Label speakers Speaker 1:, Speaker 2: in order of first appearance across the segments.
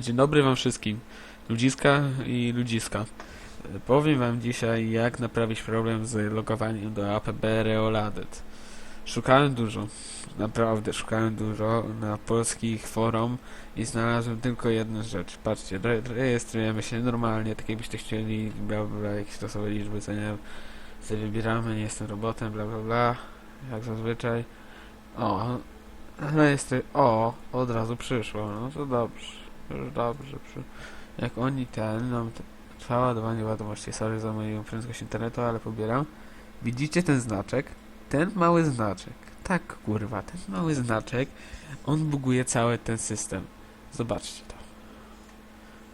Speaker 1: Dzień dobry wam wszystkim. Ludziska i ludziska. Powiem wam dzisiaj, jak naprawić problem z logowaniem do APB Reoladet. Szukałem dużo, naprawdę szukałem dużo na polskich forum i znalazłem tylko jedną rzecz. Patrzcie, re rejestrujemy się normalnie, tak jakbyście chcieli, bla bla, jakieś losowe liczby, co nie sobie wybieramy, nie jestem robotem, bla bla bla, jak zazwyczaj. O, no jest, o, od razu przyszło, no to dobrze, już dobrze. Przy... Jak oni ten, nam t- trwa ładowanie wiadomości, sorry za moją prędkość internetu, ale pobieram. Widzicie ten znaczek? Ten mały znaczek, tak kurwa, ten mały znaczek, on buguje cały ten system. Zobaczcie to.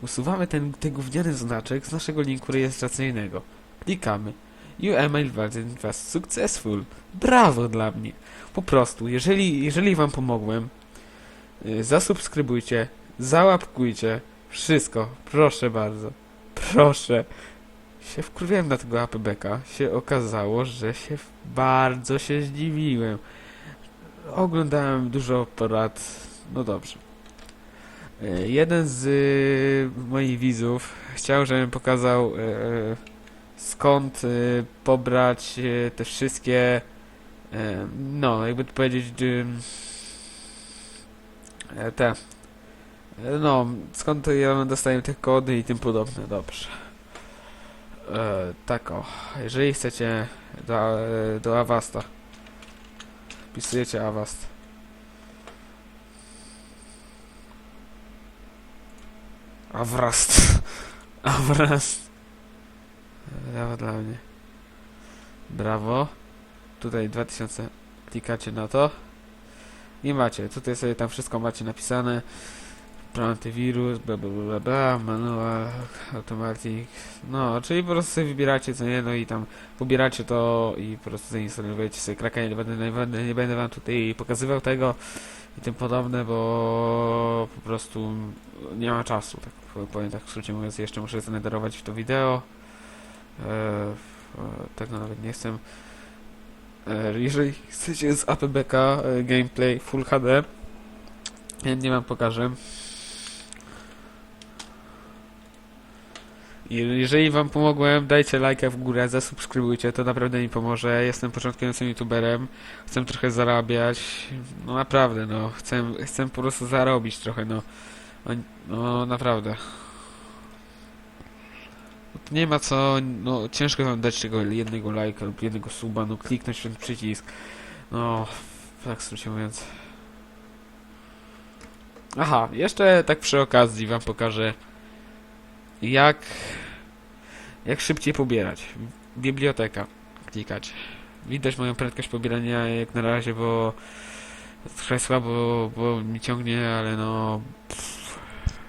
Speaker 1: Usuwamy ten, ten gówniany znaczek z naszego linku rejestracyjnego. Klikamy. Your email version was successful. Brawo dla mnie. Po prostu, jeżeli, jeżeli wam pomogłem, y, zasubskrybujcie, załapkujcie, wszystko, proszę bardzo, proszę. Się wkurwiłem na tego APBK, się okazało, że się bardzo się zdziwiłem. Oglądałem dużo porad, no dobrze. Y, Jeden z y, moich widzów chciał, żebym pokazał skąd y, pobrać y, te wszystkie E, No, jakby to powiedzieć, ym, e, te. No, skąd ja dostaję te kody i tym podobne, dobrze. E, tak o, jeżeli chcecie do, do Avasta, wpisujecie Avast. Avrast. Avrast. Dla mnie. Brawo. Tutaj 2000 klikacie na to. I macie, tutaj sobie tam wszystko macie napisane. Antywirus, bla bla bla bla, manual, automatic no, czyli po prostu sobie wybieracie co nie, no i tam pobieracie to i po prostu zainstalujecie sobie kraka, nie będę, nie będę, nie będę wam tutaj pokazywał tego i tym podobne, bo po prostu nie ma czasu, tak po- powiem tak w skrócie mówiąc, jeszcze muszę znajdować w to wideo tego nawet nie chcę E, Jeżeli chcecie z APBK e, gameplay Full HD, chętnie wam pokażę. Jeżeli wam pomogłem, dajcie lajka w górę, zasubskrybujcie, to naprawdę mi pomoże. Jestem początkującym youtuberem, chcę trochę zarabiać, no naprawdę, no, chcę, chcę po prostu zarobić trochę, no, no, no naprawdę. Nie ma co, no ciężko wam dać tego jednego lajka lub jednego suba, no kliknąć ten przycisk. No, tak skrócie mówiąc. Aha, jeszcze tak przy okazji wam pokażę jak jak szybciej pobierać. Biblioteka. Klikać. Widać moją prędkość pobierania jak na razie, bo trochę słabo, bo mi ciągnie, ale no pff,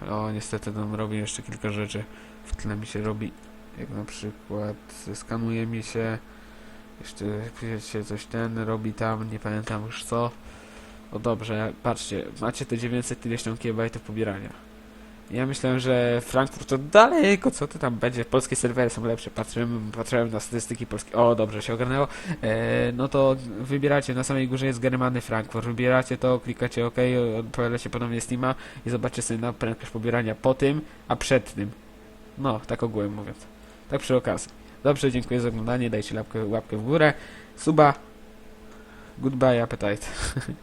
Speaker 1: o niestety tam robię jeszcze kilka rzeczy. W tle mi się robi jak na przykład skanuje mi się jeszcze się coś ten robi tam, nie pamiętam już co. O dobrze, patrzcie, macie te 900 ileś tam kilobajtów pobierania. Ja myślałem, że Frankfurt to daleko, co to tam będzie, polskie serwery są lepsze, patrzyłem, patrzyłem na statystyki polskie, o dobrze się ogarnęło, e, no to wybieracie, na samej górze jest Germany Frankfurt, wybieracie to, klikacie OK, odpalacie ponownie Steama i zobaczcie sobie na prędkość pobierania po tym, a przed tym. No, tak ogółem mówiąc. Tak przy okazji. Dobrze, dziękuję za oglądanie. Dajcie łapkę, łapkę w górę. Suba. Goodbye, appetite.